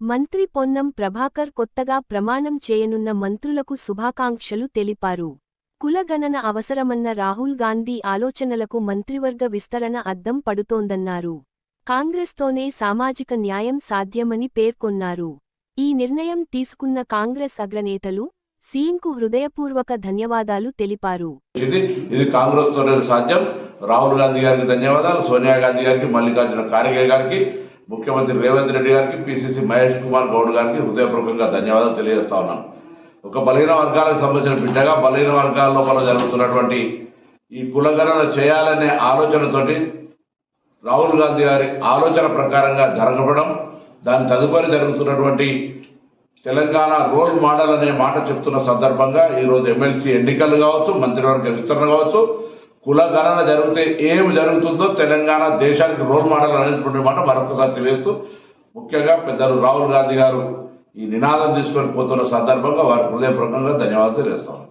మంత్రి పొన్నం ప్రభాకర్ కొత్తగా ప్రమాణం చేయనున్న మంత్రులకు శుభాకాంక్షలు తెలిపారు. కులగణన అవసరమన్న రాహుల్ గాంధీ ఆలోచనలకు మంత్రివర్గ విస్తరణ అద్దం పడుతోందన్నారు. కాంగ్రెస్తోనే సామాజిక న్యాయం సాధ్యమని పేర్కొన్నారు. ఈ నిర్ణయం తీసుకున్న కాంగ్రెస్ అగ్రనేతలు సీఎంకు హృదయపూర్వక ధన్యవాదాలు తెలిపారు. ఇది కాంగ్రెస్ సాధ్యం. రాహుల్ గాంధీ గారికి ధన్యవాదాలు సోనియా గాంధీ గారికి మల్లికార్జున ఖార్గే గారికి ముఖ్యమంత్రి రేవంత్ రెడ్డి గారికి పిసిసి మహేష్ కుమార్ గౌడ్ గారికి హృదయపూర్వకంగా ధన్యవాదాలు తెలియజేస్తా ఉన్నాను ఒక బలహీన వర్గాలకు సంబంధించిన బిడ్డగా బలహీన వర్గాల లోపల జరుగుతున్నటువంటి ఈ కులగణన చేయాలనే ఆలోచనతోటి రాహుల్ గాంధీ గారి ఆలోచన ప్రకారంగా జరగడం దాని తదుపరి జరుగుతున్నటువంటి తెలంగాణ రోల్ మోడల్ అనే మాట చెప్తున్న సందర్భంగా ఈరోజు ఎమ్మెల్సీ ఎన్నికలు కావచ్చు మంత్రివర్గ విస్తరణ కావచ్చు కులగణన జరిగితే ఏం జరుగుతుందో తెలంగాణ దేశానికి రోల్ మోడల్ అనేటువంటి మాట మరొకసారి తెలియజేస్తూ ముఖ్యంగా పెద్దలు రాహుల్ గాంధీ గారు ఈ నినాదం తీసుకొని పోతున్న సందర్భంగా వారికి హృదయపూర్వకంగా ధన్యవాదాలు తెలియజేస్తాం